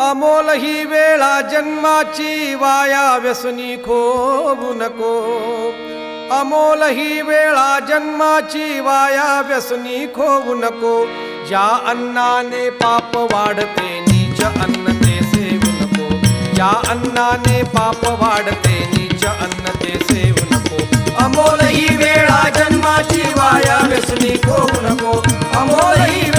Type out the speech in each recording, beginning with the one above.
अमोल ही वेळा जन्माची वाया व्यसनी खोबू नको. अमोल ही वेळा जन्माची वाया व्यसनी खोवू नको. ज्या अन्नाने पाप वाढते नीच अन्न ते सेवू नको. ज्या अन्नाने पाप वाढते नीच अन्न ते सेवू नको. अमोल ही वेळा जन्माची वाया व्यसनी खोवू नको. अमोल ही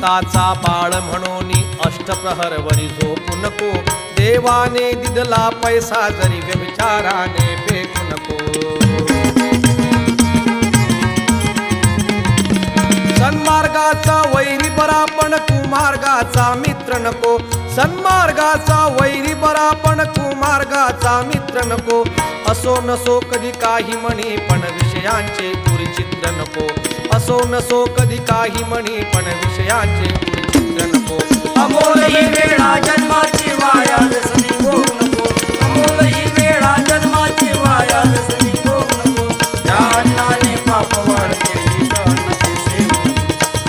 भक्ताचा बाळ म्हणून अष्टप्रहर वरी झोपू नको. देवाने दिदला पैसा जरी व्यभिचाराने फेकू नको. सन्मार्गाचा वैरी बरा पण कुमार्गाचा मित्र नको. सन्मार्गाचा वैरी बरा पण कुमार्गाचा मित्र नको. असो नसो कधी काही म्हणी पण विषयांचे चित्र नको. असो नसो कधी काही म्हणी पण विषयांचे चित्र नको. अमोल ही वेळा जन्माची वाया व्यसनी होऊ नको. अमोल ही वेळा जन्माची वाया व्यसनी होऊ नको. ज्या अन्नाने पाप वाढते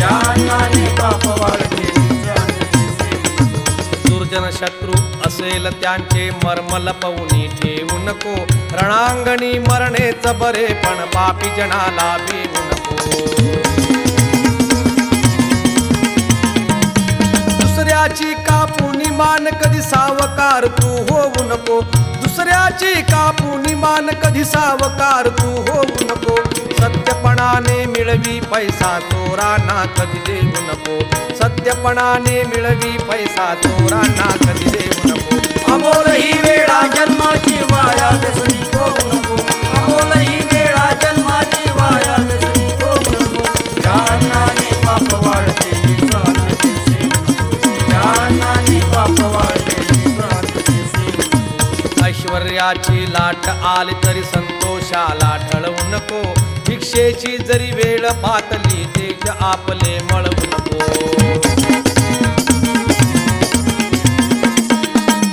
अन्नाने पाप वाढते दुर्जन शत्रू असेल त्यांचे मर्म लपवून ठेवू नको. रणांगणी मरणेच बरे पण पापी जनाला भिवू नको दुसऱ्याची कापुनी मान कधी सावकार तू होऊ नको. दुसऱ्याची कापुनी मान कधी सावकार तू होऊ नको. सत्यपणाने मिळवी पैसा चोरांना कधी देऊ नको. सत्यपणाने मिळवी पैसा चोरांना कधी देऊ नको. ऐश्वर्याची लाट आली तरी संतोषाला ठळवू नको. भिक्षेची जरी वेळ पातली तेज आपले मळवू नको.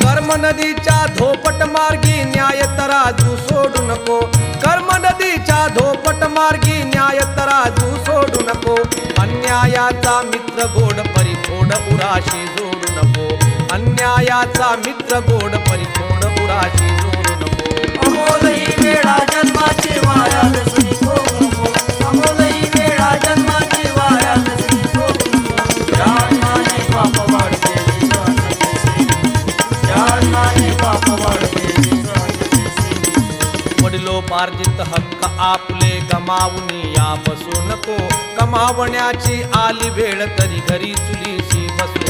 कर्म नदीच्या धोपट मार्गी न्याय तराजू सोडू नको. कर्म नदीच्या धोपट मार्गी न्याय तराजू सोडू नको. अन्यायाचा मित्र गोड परिपूर्ण उराशी जोडू नको. अन्यायाचा मित्र गोड परिपूर्ण उराशी जोडू मार्जित वडिलोपार्जित हक्क आपले गमावून या बसू नको. कमावण्याची आली वेळ तरी घरी चुलीशी बसू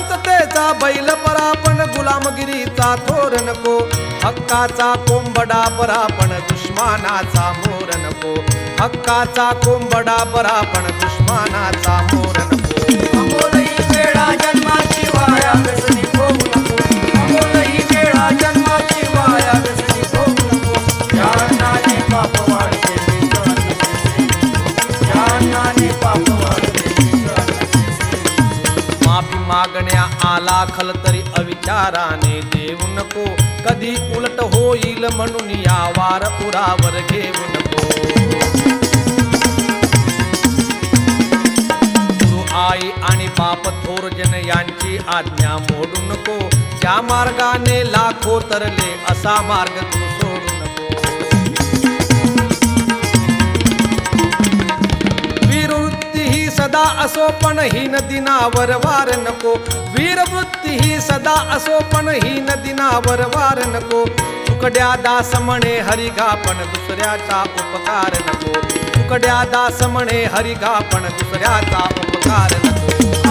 शांततेचा बैल परापण गुलामगिरीचा थोर नको हक्काचा कोंबडा परापण दुश्मानाचा मोर नको हक्काचा कोंबडा परापण दुश्मानाचा मोर नको मागण्या आला खल तरी अविचाराने देऊ नको. कधी उलट होईल म्हणून या वार पुरावर घेऊ नको. आई आणि बाप थोरजन यांची आज्ञा मोडू नको. ज्या मार्गाने लाखो तरले असा मार्ग तू सदा असो पण हीन दिनावर वार नको. वीरवृत्ती ही सदा असो पण हीन दिनावर वार नको. तुकड्या दास म्हणे हरिघा पण दुसऱ्याचा उपकार नको. तुकड्या दास म्हणे हरिघा पण दुसऱ्याचा उपकार नको.